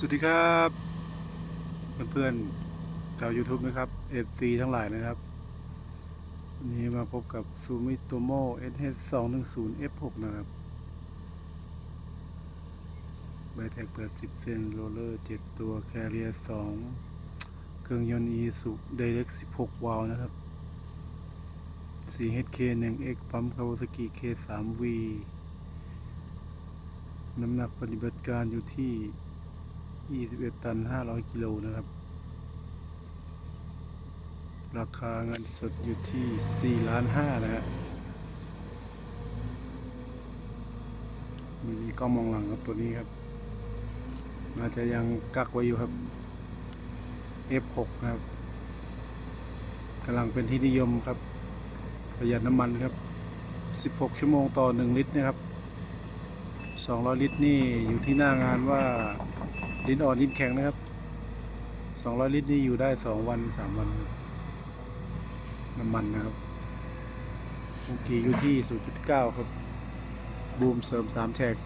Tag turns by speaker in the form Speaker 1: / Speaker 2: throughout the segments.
Speaker 1: สวัสดีครับ เพื่อนๆชาว YouTube นะครับ FC ทั้งหลายนะครับวันนี้มาพบกับ Sumitomo SH210 F6 นะครับใบแท็กเปิด 10เส้นโรลเลอร์ 7 ตัวแคเรีย2 เครื่องยนต์ Isuzu Direct 16 วาล์วนะครับ 4HK 1X ปั๊ม Kawasaki K3V น้ำหนักปฏิบัติการอยู่ที่ 21 ตัน 500 กิโลนะครับ ราคาเงินสดอยู่ที่4ล้าน5นะฮะมีกล้องมองหลังครับตัวนี้ครับน่าจะยังกักไว้อยู่ครับ F6 ครับกำลังเป็นที่นิยมครับ ประหยัดน้ำมันครับ 16 ชั่วโมงต่อ 1 ลิตรนะครับ 200 ลิตรนี่อยู่ที่หน้างานว่า ลิ้นอ่อนลิ้นแข็งนะครับ200ลิตรนี่อยู่ได้2วัน3วัน น้ำมันนะครับองกีอยู่ที่0.9ครับ บูมเสริม3แฉก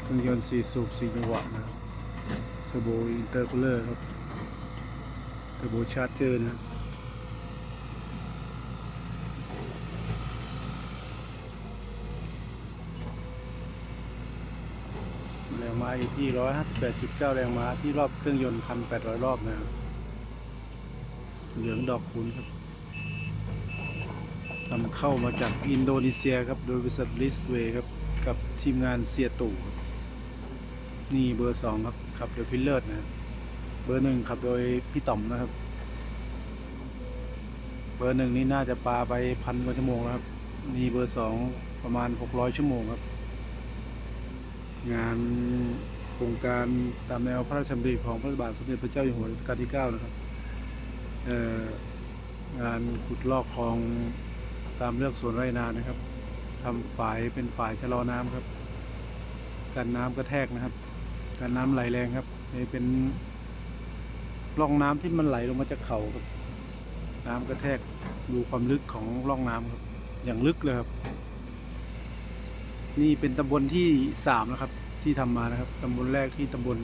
Speaker 1: เครื่องยนต์4สูบ4จังหวะนะครับเทอร์โบอินเตอร์คูลเลอร์ครับเทอร์โบชาร์เจอร์นะครับ อยู่ที่158.9 แรงม้าที่รอบเครื่องยนต์ 1,800 รอบนะครับ เหลืองดอกคูณครับนำเข้ามาจากอินโดนีเซียครับ โดยบริษัทลิสเวครับ กับทีมงานเซียตู่นี่เบอร์ 2 ครับขับโดยพิลเลอร์นะเบอร์หนึ่งขับโดยพี่ต่อมนะครับ เบอร์หนึ่งนี่น่าจะปลาไปพันกว่าชั่วโมงแล้วครับ นี่เบอร์สองประมาณ 600 ชั่วโมงครับ งานโครงการตามแนวพระราชดำริของพระบาทสมเด็จพระเจ้าอยู่หัวรัชกาลที่ 9 นะครับงานขุดลอกคลองตามเลือกสวนไร่นานะครับทำฝายเป็นฝายชะลอน้ำครับกันน้ำกระแทกนะครับกันน้ำไหลแรงครับนี่เป็นร่องน้ำที่มันไหลลงมาจากเขาครับ น้ำกระแทกดูความลึกของร่องน้ำครับ อย่างลึกเลยครับ นี่เป็นตำบลที่สามนะครับ ที่ทำมานะครับตำบลแรกที่ตำบล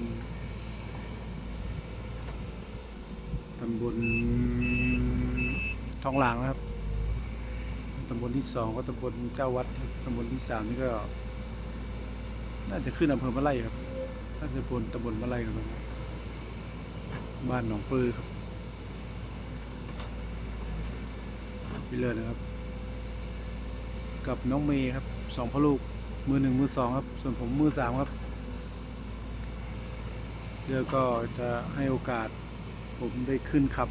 Speaker 1: ตำบลทองหลางนะครับตำบลที่สองก็ตำบลเจ้าวัดตำบลที่สามนี่ก็ น่าจะขึ้นอำเภอมะไร่ครับน่าจะบนตำบลมะไร่ครับบ้านหนองปือครับพี่เลิศนะครับ กับน้องเมย์ครับสองพ่อลูก มือหนึ่งมือสองครับ ส่วนผมมือสามครับเดี๋ยวก็จะให้โอกาสผมได้ขึ้นขับ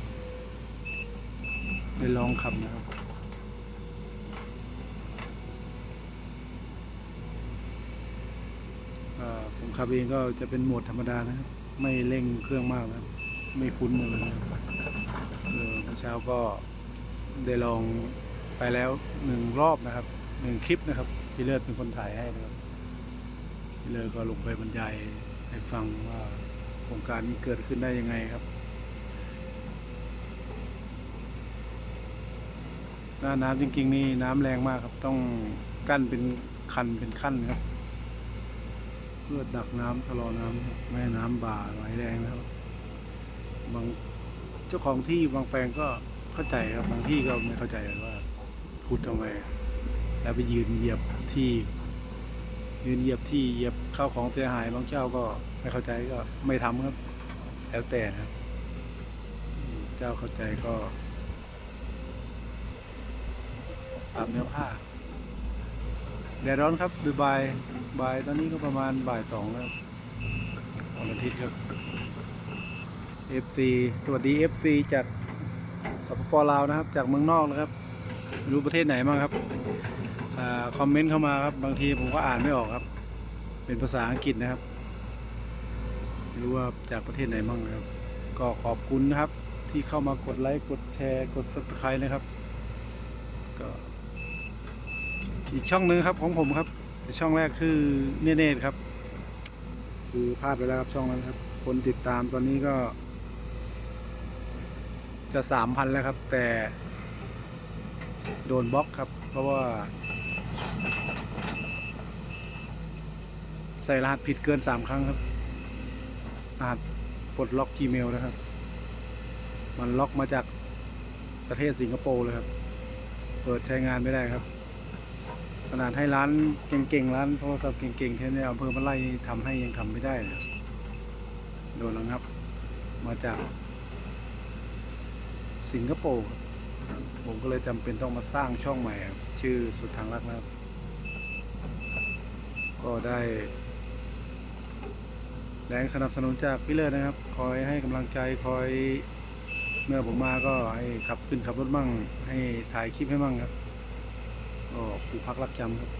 Speaker 1: ได้ลองขับนะครับ ผมขับเองก็จะเป็นโหมดธรรมดานะครับ ไม่เร่งเครื่องมากนะครับไม่คุ้นมือนะครับเออเมื่อเช้าก็ได้ลองไปแล้วหนึ่งรอบนะครับหนึ่งคลิปนะครับ พี่เลิศเป็นคนถ่ายให้นะครับพี่เลิศก็ลงไปบรรยายให้ฟังว่าโครงการนี้เกิดขึ้นได้ยังไงครับ หน้าน้ำจริง ๆ นี่น้ำแรงมากครับ ต้องกั้นเป็นคันเป็นขั้นครับ เพื่อดักน้ำชะลอน้ำครับไม่น้ำบ่าไหลแรงนะครับบางเจ้าของที่บางแปลงก็เข้าใจครับบางที่ก็ไม่เข้าใจว่าขุดทำไม แล้วไปยืนเหยียบที่ยืนเหยียบที่เหยียบข้าวของเสียหายบางเจ้าก็ไม่เข้าใจก็ไม่ทำครับ แล้วแต่นะครับ เจ้าเข้าใจก็ตามแนวผ้าแดดร้อนครับดูบ่ายบ่ายตอนนี้ก็ประมาณบ่ายสองแล้วครับวันอาทิตย์ครับ FC สวัสดี FC จากสปปลาวนะครับ จากเมืองนอกนะครับ รู้ประเทศไหนบ้างครับ คอมเมนต์เข้ามาครับ บางทีผมก็อ่านไม่ออกครับ เป็นภาษาอังกฤษนะครับไม่รู้ว่าจากประเทศไหนบ้างนะครับ ก็ขอบคุณนะครับ ที่เข้ามากดไลค์กดแชร์กด subscribe นะครับ ก็อีกช่องหนึ่งครับของผมครับช่องแรกคือเนเนตครับ คือพลาดไปแล้วครับช่องนั้นครับ คนติดตามตอนนี้ก็ จะสามพันแล้วครับ แต่ โดนบล็อกครับ เพราะว่า ใส่รหัสผิดเกินสามครั้งครับรหัสปลดล็อก Gmail นะครับ มันล็อกมาจากประเทศสิงคโปร์เลยครับ เปิดใช้งานไม่ได้ครับ ขนาดให้ร้านเก่งๆ ร้านโทรศัพท์เก่งๆแค่ในอำเภอมาไล่ทำให้ยังทำไม่ได้เลยครับโดนระงับ มาจากสิงคโปร์ผมก็เลยจำเป็นต้องมาสร้างช่องใหม่ครับ ชื่อสุดทางรักนะครับ ก็ได้แรงสนับสนุนจากพี่เลิศนะครับ คอยให้กำลังใจคอยเมื่อผมมาก็ให้ขับขึ้นขับรถมั่ง ให้ถ่ายคลิปให้มั่งครับก็ปลูกพักรักจำครับ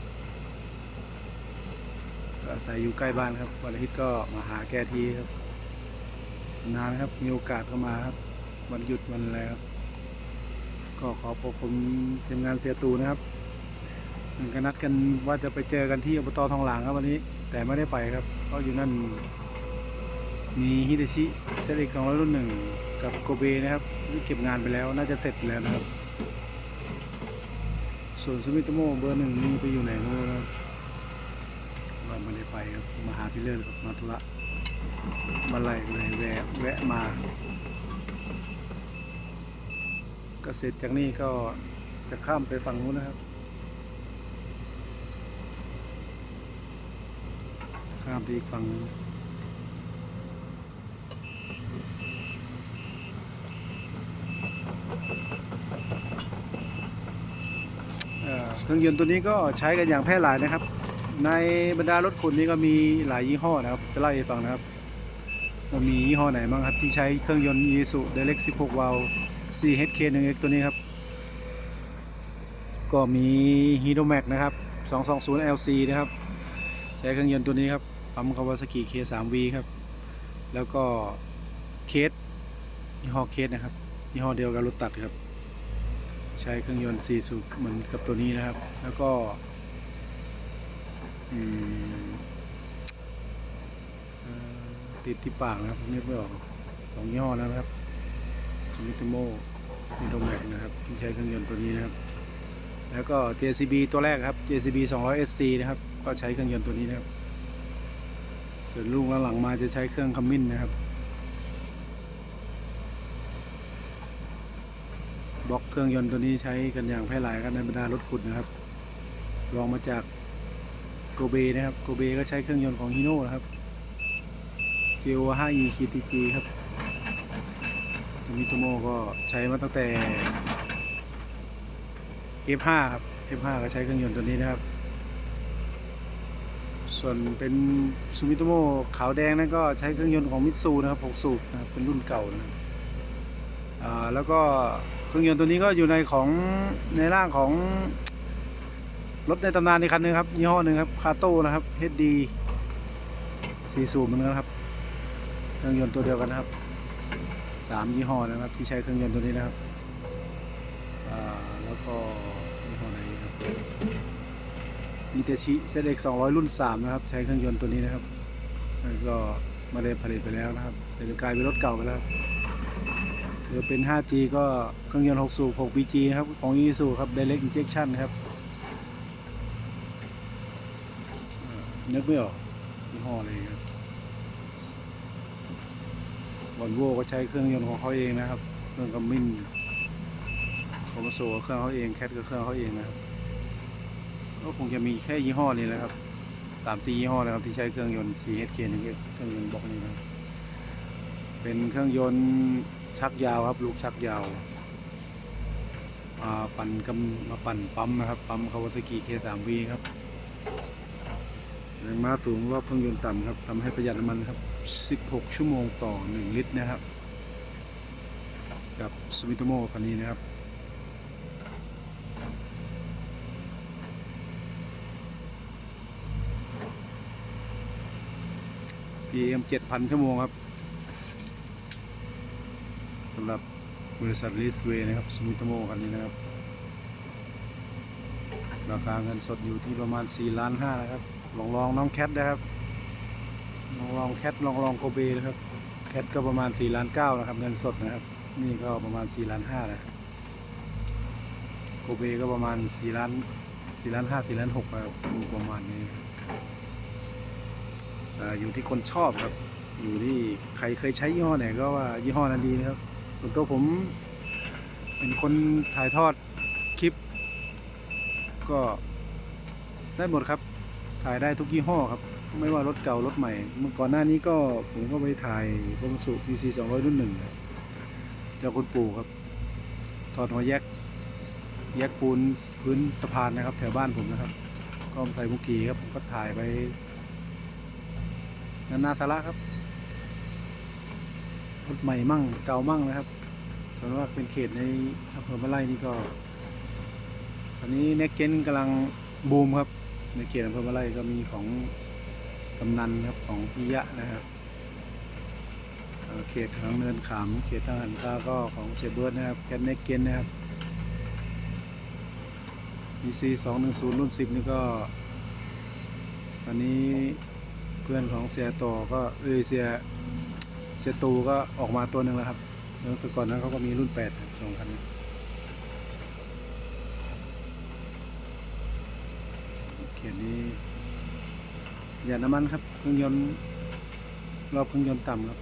Speaker 1: ก็อาศัยอยู่ใกล้บ้านครับวันอาทิตย์ก็มาหาแกทีครับ นานครับมีโอกาสก็มาครับ วันหยุดวันอะไรครับ ก็ขอขอบคุณทีมงานเสียตูนะครับมันก็นัดกันว่าจะไปเจอกันที่อบตทองหลางครับวันนี้ แต่ไม่ได้ไปครับเพราะอยู่นั่นมีฮิเดชิเซตอีกสองร้อยรุ่นหนึ่งกับโกเบนะครับที่เก็บงานไปแล้วน่าจะเสร็จแล้วนะครับ ส่วนซูมิโตโมเบอร์หนึ่งนี่ไปอยู่ไหนไม่รู้นะครับเราไม่ได้ไปครับมาหาพี่เลิศครับมาธุระมาไล่เลยแวะแวะมา ก็เสร็จจากนี้ก็จะข้ามไปฝั่งนู้นนะครับ ข้ามไปอีกฝั่งนึงเอ่อเครื่องยนต์ตัวนี้ก็ใช้กันอย่างแพร่หลายนะครับ ในบรรดารถขุนนี้ก็มีหลายยี่ห้อนะครับ จะเล่าให้ฟังนะครับ มียี่ห้อไหนบ้างครับที่ใช้เครื่องยนต์ Isuzu Direct 16 valve CHK1X ตัวนี้ครับ ก็มี Hino Max นะครับ 220 LC นะครับ ใช้เครื่องยนต์ตัวนี้ครับปั๊ม Kawasaki K3V ครับ แล้วก็เคสยี่ห้อเคสนะครับยี่ห้อเดียวกับรถตัดครับ ใช้เครื่องยนต์4สูบเหมือนกับตัวนี้นะครับ แล้วก็ติดที่ปากนะครับนึกไม่ออกสองยี่ห้อนะครับ มิโตโมมิโตแม็กนะครับที่ใช้เครื่องยนต์ตัวนี้นะครับ แล้วก็ JCB ตัวแรกครับ JCB 200 SC นะครับ ก็ใช้เครื่องยนต์ตัวนี้นะครับส่วนลูกหลังมาจะใช้เครื่องคัมมินนะครับบล็อกเครื่องยนต์ตัวนี้ใช้กันอย่างแพร่หลายกันในบรรดารถขุดนะครับลองมาจากโกเบนะครับโกเบก็ใช้เครื่องยนต์ของฮิโน่นะครับ GO 5E KTG ครับตัว มิโตโมก็ใช้มาตั้งแต่ F5 ครับ F5 ก็ใช้เครื่องยนต์ตัวนี้นะครับ ส่วนเป็นซูมิโตโมขาวแดงนั่นก็ใช้เครื่องยนต์ของมิตซูนะครับ6สูบนะครับเป็นรุ่นเก่านะครับแล้วก็เครื่องยนต์ตัวนี้ก็อยู่ในของในร่างของรถในตำนานในกคันนึงครับยี่ห้อหนึ่งครับคาโต้นะครับ HD สี่สูบเหมือนกันครับเครื่องยนต์ตัวเดียวกันนะครับ สามยี่ห้อนะครับ ที่ใช้เครื่องยนต์ตัวนี้นะครับแล้วก็ยี่ห้อไหนครับมิเตชิเซเอ็กสองร้อยรุ่นสามนะครับ ใช้เครื่องยนต์ตัวนี้นะครับแล้วก็มาได้ผลิตไปแล้วนะครับเป็นกลายเป็นรถเก่าไปแล้วหรือเป็น 5G ก็เครื่องยนต์6สูบ 6 BG ครับ ของ Isuzu ครับ Direct Injection ครับนึกไม่ออกยี่ห้ออะไรครับ วอลโวก็ใช้เครื่องยนต์ของเขาเองนะครับ เครื่องกัมมินคอมโซก็เครื่องเขาเองแคทก็เครื่องเขาเองนะครับก็คงจะมีแค่ยี่ห้อนี้แหละครับสามสี่ยี่ห้อนะครับที่ใช้เครื่องยนต์ CHK นี่เครื่องยนต์บล็อกนี้นะเป็นเครื่องยนต์ชักยาวครับลูกชักยาวมาปั่นกำมาปั่นปั๊มนะครับปั๊มคาวาซากิ K3V ครับ แรงม้าสูงรอบเครื่องยนต์ต่ำครับทำให้ประหยัดน้ำมันครับ 16 ชั่วโมงต่อ 1 ลิตรนะครับ กับสมิโตโมคันนี้นะครับ PM 7,000ชั่วโมงครับสำหรับบริษัทลิสเวนะครับสมิโตโมคันนี้นะครับ ราคาเงินสดอยู่ที่ประมาณ 4 ล้าน5นะครับ ลองลองน้องแคทนะครับ ลองลองแคทลองลองโกเบนะครับ แคทก็ประมาณ4ล้าน9นะครับ เงินสดนะครับ นี่ก็ประมาณ4ล้าน5นะโกเบก็ประมาณ4ล้าน4ล้าน5 4ล้าน6นะครับประมาณนี้นะครับอ่าอยู่ที่คนชอบครับ อยู่ที่ใครเคยใช้ยี่ห้อไหนก็ว่ายี่ห้อนั้นดีนะครับ ส่วนตัวผม เป็นคนถ่ายทอดคลิป ก็ได้หมดครับ ถ่ายได้ทุกยี่ห้อครับ ไม่ว่ารถเก่ารถใหม่ เมื่อก่อนหน้านี้ก็ผมก็ไปถ่ายโคมสุ PC 200 รุ่นหนึ่งจ้าคุณปู่ครับ ถอดหัวแยก แยกปูนพื้นสะพานนะครับ แถวบ้านผมนะครับ ก็ใส่มุกีครับผมก็ถ่ายไปนานาสาระครับ รถใหม่มั่งเก่ามั่งนะครับส่วนว่าเป็นเขตในอำเภอมะไร่นี่ก็ ตอนนี้เน็กเกนกำลังบูมครับ ในเขตอำเภอมะไร่ก็มีของกำนันครับของพิยะนะครับเขตทางเนินขามเขตทางหันคาก็ของเซเบิร์ดนะครับแกนเน็กเกนนะครับ PC 210รุ่น10นี่ก็ ตอนนี้เพื่อนของเสียต่อก็เอยเสียเสียตูก็ออกมาตัวหนึ่งแล้วครับแล้วสก่อนนั้นเขาก็มีรุ่น8ครับสองคันนี้เขียนนี้ประ หยัดน้ำมันครับเครื่องยนต์รอบเครื่องยนต์ต่ำครับ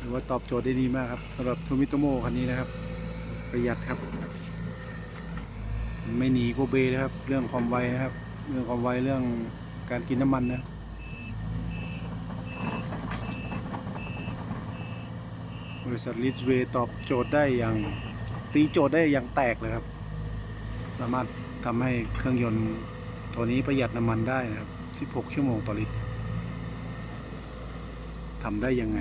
Speaker 1: ถือว่าตอบโจทย์ได้ดีมากครับสำหรับซูมิโตโมคันนี้นะครับ ประหยัดครับ ไม่หนีโกเบเลยครับ เรื่องความไวนะครับ เรื่องความไวเรื่องการกินน้ำมันนะบริษัทลิสเวตอบโจทย์ได้อย่างตีโจทย์ได้อย่างแตกเลยครับ สามารถ ทำให้เครื่องยนต์ตัวนี้ประหยัดน้ำมันได้นะครับ 16 ชั่วโมงต่อลิตรทำได้ยังไง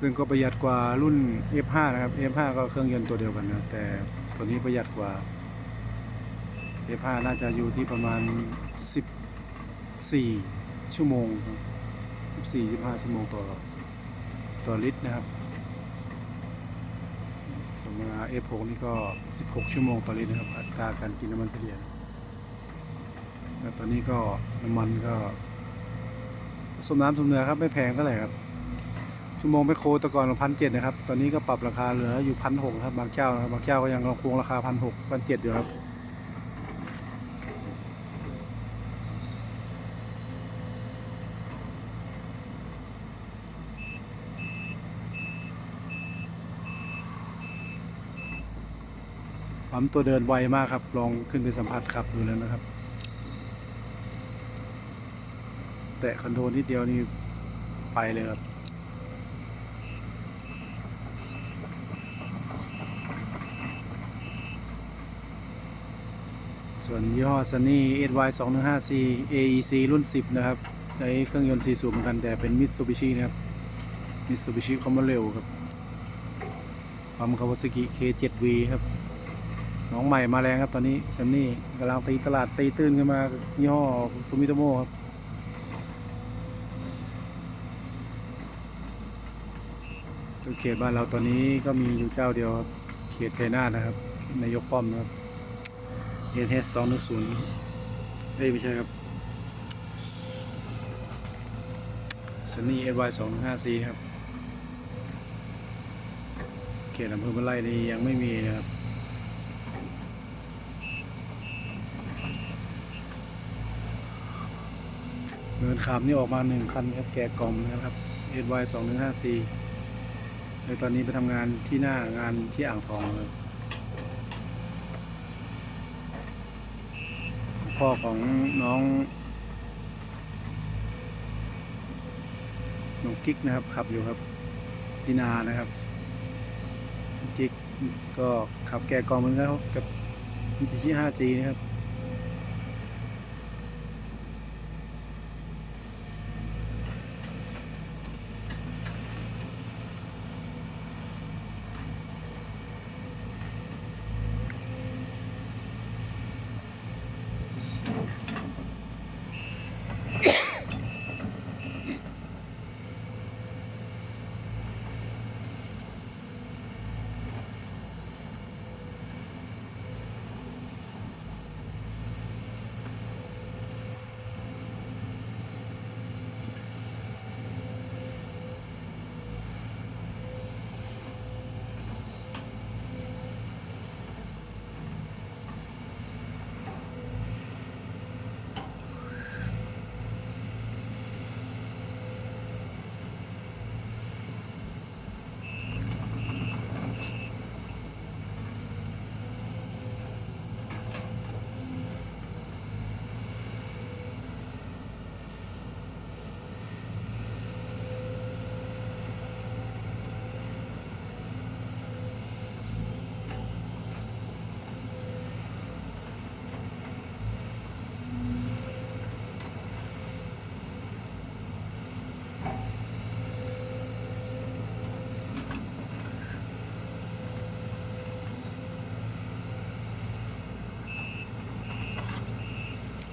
Speaker 1: ซึ่งก็ประหยัดกว่ารุ่น F5 นะครับ F5 ก็เครื่องยนต์ตัวเดียวกันนะ แต่ตัวนี้ประหยัดกว่า F5 น่าจะอยู่ที่ประมาณ 10 14 ชั่วโมงครับ14 15 ชั่วโมงต่อต่อลิตรนะครับส่วนเวลา F6 นี่ก็ 16 ชั่วโมงต่อลิตรนะครับ อัตราการกินน้ำมันเฉลี่ยแล้วตอนนี้ก็น้ำมันก็สมน้ำสมเนื้อครับ ไม่แพงเท่าไหร่ครับ ชั่วโมงไปโคต่ก่อนพันเจ็ดนะครับ ตอนนี้ก็ปรับราคาเหลืออยู่พันหกครับ บางเจ้านะครับ บางเจ้าก็ยังคงราคาพันหกพันเจ็ดอยู่ครับ ปั๊มตัวเดินไวมากครับ ลองขึ้นไปสัมผัสขับดูแล้วนะครับ แตะคอนโทรลนิดเดียวนี่ไปเลยครับส่วนยี่ห้อ Sunny SY 2 1 5 C AEC รุ่น 10 นะครับ ใช้เครื่องยนต์4สูบเหมือนกันแต่เป็น Mitsubishi นะครับ Mitsubishi c o m m a r e l ครับปั๊ม Kawasaki K7V ครับ น้องใหม่มาแรงครับตอนนี้ Sunny กำลังตีตลาดตีตื้นขึ้นมายี่ห้อ Sumitomo ครับตัวเขตบ้านเราตอนนี้ก็มีอยู่เจ้าเดียวครับเขตไชยนาทนะครับนายกป้อมนะครับ NH 2 1 0เอ้ยไม่ใช่ครับ Sunny SY 2 1 5 C ครับเขตอำเภอบ้านไร่นี่ยังไม่มีนะครับ เนินขามนี่ออกมาหนึ่งคันครับแกะกล่อมนะครับ SY 2 1 5 C ในตอนนี้ไปทำงานที่หน้างานที่อ่างทองครับพ่อของน้องน้องกิ๊กนะครับ ขับอยู่ครับที่นานะครับกิ๊กก็ขับแกะกล่องเหมือนกันครับกับมิติชิ 5G นะครับ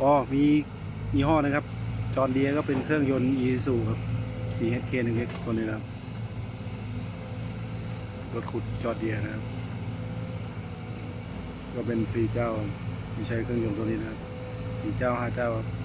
Speaker 1: อ๋อมียี่ห้อนะครับ จอร์เดียก็เป็นเครื่องยนต์ e ซูครับ 4HK 1X ตัวนี้นะครับ รถขุดจอร์เดียนะครับ ก็เป็นสี่เจ้าที่ใช้เครื่องยนต์ตัวนี้นะครับสี่เจ้าห้าเจ้าครับ